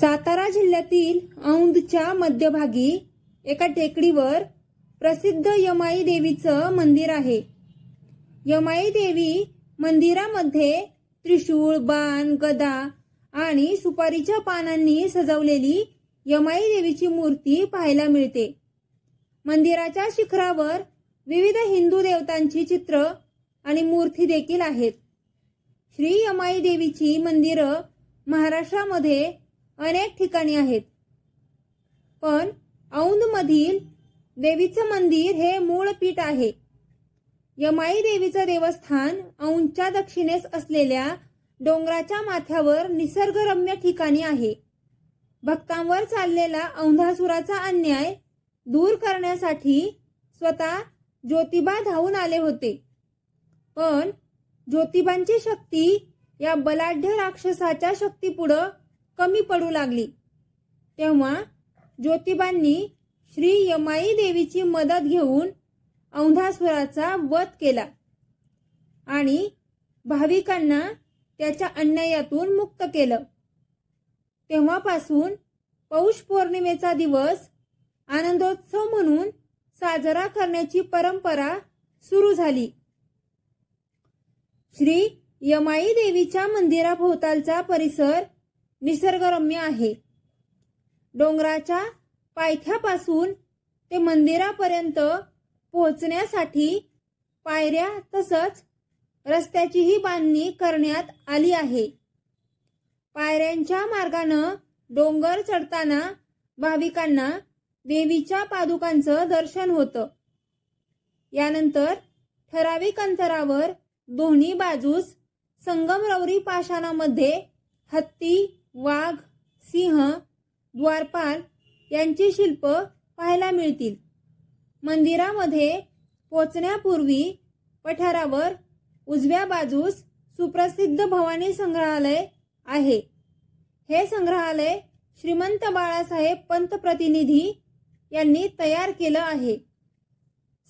सातारा जिल्ह्यातील औंधच्या मध्यभागी एका टेकडीवर प्रसिद्ध यमाई देवीचं मंदिर आहे. यमाई देवी मंदिरामध्ये त्रिशूळ बाण गदा आणि सुपारीच्या पानांनी सजवलेली यमाई देवीची मूर्ती पाहायला मिळते. मंदिराच्या शिखरावर विविध हिंदू देवतांची चित्र आणि मूर्ती देखील आहेत. श्री यमाई देवीची मंदिरं महाराष्ट्रामध्ये अनेक ठिकाणी आहेत. पण औंधमधील देवीचं मंदिर हे मूळ पीठ आहे. यमाई देवीचं देवस्थान औंधच्या दक्षिणेस असलेल्या डोंगराच्या माथ्यावर निसर्गरम्य ठिकाणी आहे. भक्तांवर चाललेला औंधासुराचा अन्याय दूर करण्यासाठी स्वतः ज्योतिबा धावून आले होते. पण ज्योतिबांची शक्ती या बलाढ्य राक्षसाच्या शक्तीपुढं कमी पडू लागली. तेव्हा ज्योतिबांनी श्री यमाई देवीची मदत घेऊन औंधासुराचा वध केला आणि भाविकांना त्याच्या अन्यायातून मुक्त केलं. तेव्हापासून पौष पौर्णिमेचा दिवस आनंदोत्सव म्हणून साजरा करण्याची परंपरा सुरू झाली. श्री यमाई देवीच्या मंदिराभोवतालचा परिसर निसर्गरम्य आहे. डोंगराच्या पायथ्यापासून ते मंदिरापर्यंत पोहोचण्यासाठी पायऱ्या तसंच रस्त्याचीही बांधणी करण्यात आली आहे. पायऱ्यांच्या मार्गानं डोंगर चढताना भाविकांना देवीच्या पादुकांचं दर्शन होतं. यानंतर ठराविक अंतरावर दोन्ही बाजूस संगमरवरी पाषाणामध्ये हत्ती वाघ सिंह द्वारपाल यांची शिल्प पाहायला मिळतील. मंदिरामध्ये पोचण्यापूर्वी पठारावर उजव्या बाजूस सुप्रसिद्ध भवानी संग्रहालय आहे. हे संग्रहालय श्रीमंत बाळासाहेब पंत प्रतिनिधी यांनी तयार केलं आहे.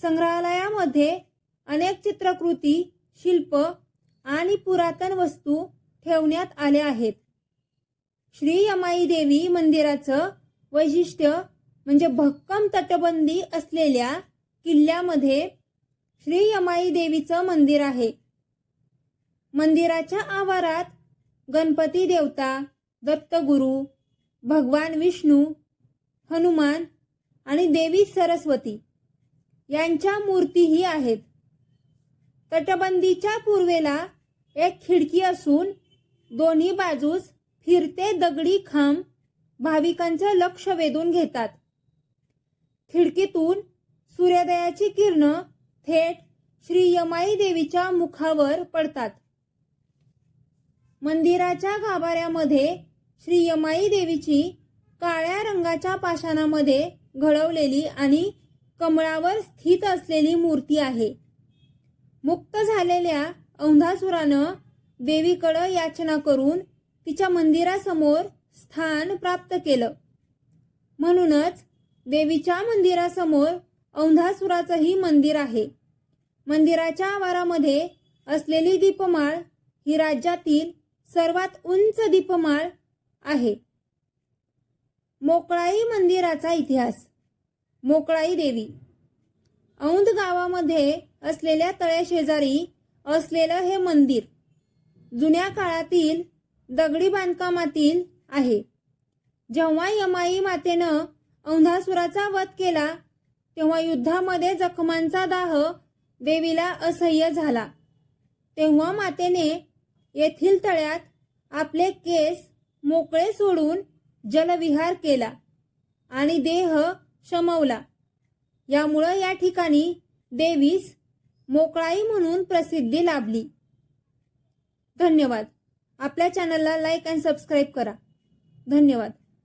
संग्रहालयामध्ये अनेक चित्रकृती शिल्प आणि पुरातन वस्तू ठेवण्यात आल्या आहेत. श्री यमाई देवी मंदिराचं वैशिष्ट्य म्हणजे भक्कम तटबंदी असलेल्या किल्ल्यामध्ये श्री यमाई देवीचं मंदिर आहे. मंदिराच्या आवारात गणपती देवता दत्तगुरु भगवान विष्णू हनुमान आणि देवी सरस्वती यांच्या मूर्तीही आहेत. तटबंदीच्या पूर्वेला एक खिडकी असून दोन्ही बाजूस फिरते दगडी खांब भाविकांचं लक्ष वेधून घेतात. खिडकीतून सूर्योदयाची किरणं थेट श्री यमाई देवीच्या मुखावर पडतात. मंदिराच्या गाभाऱ्यामध्ये श्री यमाई देवीची काळ्या रंगाच्या पाषाणामध्ये घडवलेली आणि कमळावर स्थित असलेली मूर्ती आहे. मुक्त झालेल्या औंधासुरानं देवीकडं याचना करून तिच्या मंदिरासमोर स्थान प्राप्त केलं. म्हणूनच देवीच्या मंदिरासमोर औंधासुराचंही मंदिर आहे. मंदिराच्या आवारामध्ये असलेली दीपमाळ ही राज्यातील सर्वात उंच दीपमाळ आहे. मोकळाई मंदिराचा इतिहास. मोकळाई देवी. औंध गावामध्ये असलेल्या तळ्याशेजारी असलेलं हे मंदिर जुन्या काळातील दगडी बांधकामातील आहे. जेव्हा यमाई मातेनं औंधासुराचा वध केला तेव्हा युद्धामध्ये जखमांचा दाह देवीला असह्य झाला. तेव्हा मातेने येथील तळ्यात आपले केस मोकळे सोडून जलविहार केला आणि देह शमवला. यामुळं या ठिकाणी देवीस मोकळाई म्हणून प्रसिद्धी लाभली. धन्यवाद. आपल्या चॅनलला लाईक अँड सबस्क्राईब करा. धन्यवाद.